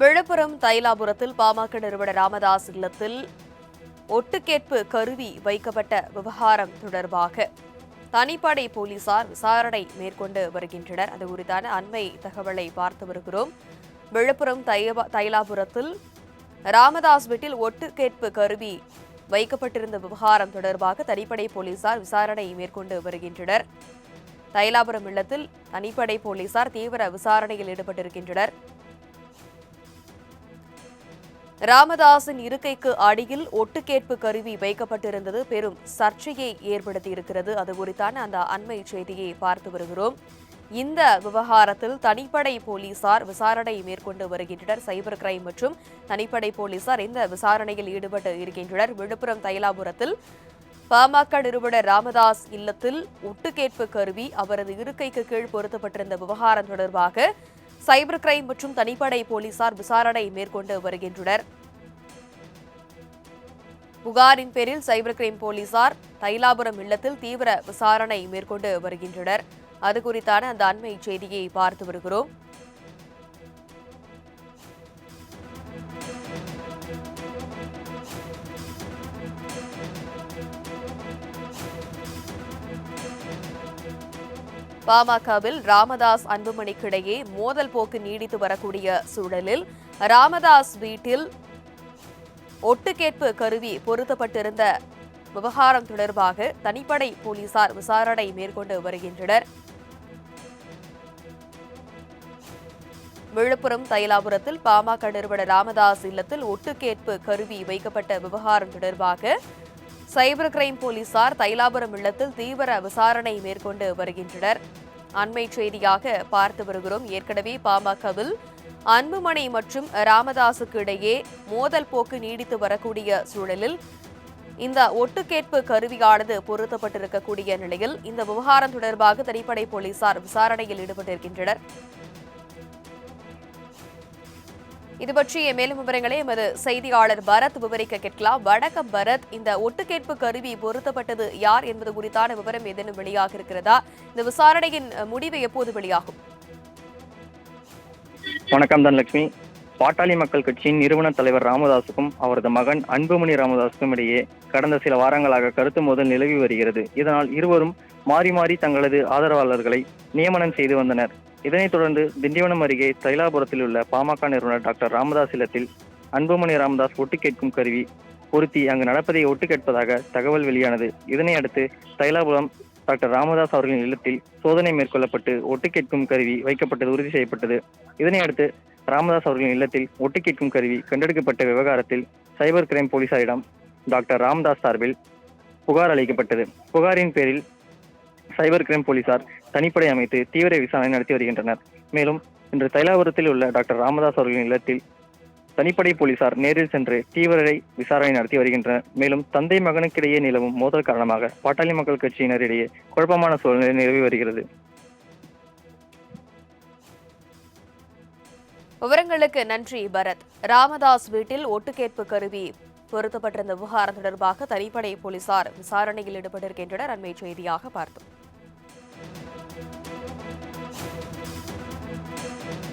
விழுப்புரம் தைலாபுரத்தில் பாமக நிறுவனர் ராமதாஸ் இல்லத்தில் ஒட்டுக்கேட்பு கருவி வைக்கப்பட்ட விவகாரம் தொடர்பாக தனிப்படை போலீசார் விசாரணை மேற்கொண்டு வருகின்றனர். அது குறித்தான அண்மை தகவலை பார்த்து வருகிறோம். விழுப்புரம் தைலாபுரத்தில் ராமதாஸ் வீட்டில் ஒட்டுக்கேட்பு கருவி வைக்கப்பட்டிருந்த விவகாரம் தொடர்பாக தனிப்படை போலீசார் விசாரணை மேற்கொண்டு வருகின்றனர். தைலாபுரம் இல்லத்தில் தனிப்படை போலீசார் தீவிர விசாரணையில் ஈடுபட்டிருக்கின்றனர். ராமதாஸின் இருக்கைக்கு அடியில் ஒட்டுக்கேட்பு கருவி வைக்கப்பட்டிருந்தது. பெரும் சர்ச்சையை ஏற்படுத்தியிருக்கிறது. அது குறித்தான அந்த அண்மை செய்தியை பார்த்து வருகிறோம். இந்த விவகாரத்தில் தனிப்படை போலீசார் விசாரணை மேற்கொண்டு வருகின்றனர். சைபர் கிரைம் மற்றும் தனிப்படை போலீசார் இந்த விசாரணையில் ஈடுபட்டு இருக்கின்றனர். விழுப்புரம் தைலாபுரத்தில் பாமக நிறுவனர் ராமதாஸ் இல்லத்தில் ஒட்டுக்கேட்பு கருவி அவரது இருக்கைக்கு கீழ் பொருத்தப்பட்டிருந்த விவகாரம் தொடர்பாக சைபர் கிரைம் மற்றும் தனிப்படை போலீசார் விசாரணை மேற்கொண்டு வருகின்றனர். புகாரின் பேரில் சைபர் கிரைம் போலீசார் தைலாபுரம் இல்லத்தில் தீவிர விசாரணை மேற்கொண்டு வருகின்றனர். அது குறித்தான அந்த அண்மை செய்தியை பார்த்து வருகிறோம். பாமகவில் ராமதாஸ் அன்புமணிக்கிடையே மோதல் போக்கு நீடித்து வரக்கூடிய சூழலில் ராமதாஸ் வீட்டில் ஒட்டுக்கேட்பு கருவி பொருத்தப்பட்டிருந்த விவகாரம் தொடர்பாக தனிப்படை போலீசார் விசாரணை மேற்கொண்டு வருகின்றனர். விழுப்புரம் தைலாபுரத்தில் பாமக நிறுவனர் ராமதாஸ் இல்லத்தில் ஒட்டுக்கேட்பு கருவி வைக்கப்பட்ட விவகாரம் தொடர்பாக சைபர் கிரைம் போலீசார் தைலாபுரம் இல்லத்தில் தீவிர விசாரணை மேற்கொண்டு வருகின்றனர். அண்மை செய்தியாக பார்த்து வருகிறோம். ஏற்கனவே பாமகவில் அன்புமணி மற்றும் ராமதாசுக்கு இடையே மோதல் போக்கு நீடித்து வரக்கூடிய சூழலில் இந்த ஒட்டுக்கேட்பு கருவியானது பொருத்தப்பட்டிருக்கக்கூடிய நிலையில் இந்த விவகாரம் தொடர்பாக தனிப்படை போலீசார் விசாரணையில் ஈடுபட்டிருக்கின்றனர். இது பற்றிய மேலும் விவரங்களை எமது செய்தியாளர் பரத் விவரிக்க கேட்கலாம். வணக்கம் பரத். இந்த ஒட்டுக்கேட்பு கருவி பொருத்தப்பட்டது யார் என்பது குறித்தான விவரம் ஏதேனும் வெளியாக இருக்கிறதா? இந்த விசாரணையின் முடிவு எப்போது வெளியாகும்? வணக்கம் தனலட்சுமி. பாட்டாளி மக்கள் கட்சியின் நிறுவன தலைவர் ராமதாஸுக்கும் அவரது மகன் அன்புமணி ராமதாஸுக்கும் இடையே கடந்த சில வாரங்களாக கருத்து மோதல் நிலவி வருகிறது. இதனால் இருவரும் மாறி மாறி தங்களது ஆதரவாளர்களை நியமனம் செய்து வந்தனர். இதனைத் தொடர்ந்து திண்டிவனம் அருகே தைலாபுரத்தில் உள்ள பாமக நிறுவனர் டாக்டர் ராமதாஸ் இல்லத்தில் அன்புமணி ராமதாஸ் ஒட்டு கேட்கும் கருவி பொருத்தி அங்கு நடப்பதை ஒட்டு கேட்பதாக தகவல் வெளியானது. இதனை அடுத்து தைலாபுரம் டாக்டர் ராமதாஸ் அவர்களின் இல்லத்தில் சோதனை மேற்கொள்ளப்பட்டு ஒட்டு கேட்கும் கருவி வைக்கப்பட்டது உறுதி செய்யப்பட்டது. இதனை அடுத்து ராமதாஸ் அவர்களின் இல்லத்தில் ஒட்டு கேட்கும் கருவி கண்டெடுக்கப்பட்ட விவகாரத்தில் சைபர் கிரைம் போலீசாரிடம் டாக்டர் ராமதாஸ் சார்பில் புகார் அளிக்கப்பட்டது. புகாரின் பேரில் சைபர் கிரைம் போலீசார் தனிப்படை அமைத்து தீவிர விசாரணை நடத்தி வருகின்றனர். மேலும் இன்று தைலாபுரத்தில் உள்ள டாக்டர் ராமதாஸ் அவர்களின் இல்லத்தில் தனிப்படை போலீசார் நேரில் சென்று தீவிர விசாரணை நடத்தி வருகின்றனர். மேலும் தந்தை மகனுக்கிடையே நிலவும் மோதல் காரணமாக பாட்டாளி மக்கள் கட்சியினரிடையே குழப்பமான சூழ்நிலை நிலவி வருகிறது. விவரங்களுக்கு நன்றி பரத். ராமதாஸ் வீட்டில் ஒட்டுக்கேட்பு கருவி பொருத்தப்பட்டிருந்த விவகாரம் தொடர்பாக தனிப்படை போலீசார் விசாரணையில் ஈடுபட்டிருக்கின்றனர். அண்மை செய்தியாக பார்த்தோம்.